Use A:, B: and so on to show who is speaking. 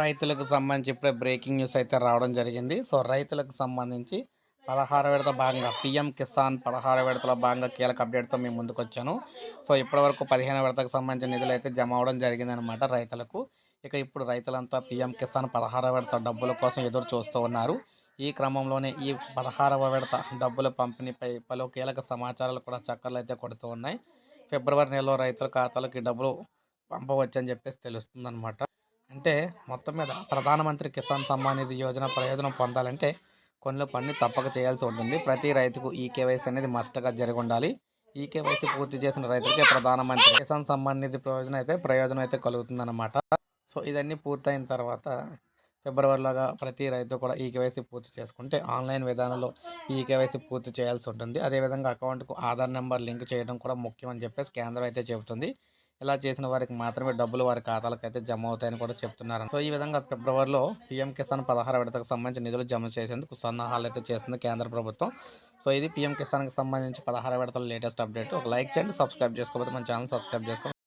A: రైతులకు సంబంధించి ఇప్పుడే బ్రేకింగ్ న్యూస్ అయితే రావడం జరిగింది. సో రైతులకు సంబంధించి పదహారు విడత భాగంగా పిఎం కిసాన్ పదహారు విడతల భాగంగా కీలక అప్డేట్తో మేము ముందుకు వచ్చాను సో ఇప్పటివరకు పదిహేను విడతకు సంబంధించిన నిధులు అయితే జమ అవడం జరిగిందనమాట రైతులకు. ఇక ఇప్పుడు రైతులంతా పిఎం కిసాన్ పదహారవ విడత డబ్బుల కోసం ఎదురు చూస్తూ ఉన్నారు. ఈ క్రమంలోనే ఈ పదహారవ విడత డబ్బుల పంపిణీపై పలు కీలక సమాచారాలు కూడా చక్కర్లు అయితే కొడుతూ ఉన్నాయి. ఫిబ్రవరి నెలలో రైతుల ఖాతాలకు ఈ డబ్బులు పంపవచ్చని చెప్పేసి తెలుస్తుందన్నమాట. అంటే మొత్తం మీద ప్రధానమంత్రి కిసాన్ సమ్మాన్ నిధి యోజన ప్రయోజనం పొందాలంటే కొన్ని పనులు తప్పక చేయాల్సి ఉంటుంది. ప్రతి రైతుకు ఈ కేవైసీ అనేది మస్ట్గా జరిగి ఉండాలి. ఈ కేవైసీ పూర్తి చేసిన రైతులకే ప్రధానమంత్రి కిసాన్ సమ్మాన్ నిధి ప్రయోజనం అయితే ప్రయోజనం అయితే కలుగుతుందన్నమాట. సో ఇదన్నీ పూర్తయిన తర్వాత ఫిబ్రవరిలోగా ప్రతి రైతు కూడా ఈ కేవైసీ పూర్తి చేసుకుంటే ఆన్లైన్ విధానంలో ఈ కేవైసీ పూర్తి చేయాల్సి ఉంటుంది. అదేవిధంగా అకౌంట్కు ఆధార్ నెంబర్ లింక్ చేయడం కూడా ముఖ్యం అని చెప్పేసి కేంద్రం అయితే చెబుతుంది. ఇలా చేసిన వారికి మాత్రమే డబ్బులు వారి ఖాతాలకు అయితే జమ అవుతాయని కూడా చెప్తున్నారు. సో ఈ విధంగా ఫిబ్రవరిలో పీఎం కిసాన్ పదహారు విడతకు సంబంధించి నిధులు జమ చేసేందుకు సన్నాహాలు అయితే చేస్తుంది కేంద్ర ప్రభుత్వం. సో ఇది పీఎం కిసాన్కి సంబంధించి పదహారు విడతల లేటెస్ట్ అప్డేట్. ఒక లైక్ చేయండి సబ్స్క్రైబ్ చేసుకోకపోతే మన ఛానల్ సబ్స్క్రైబ్ చేసుకోండి.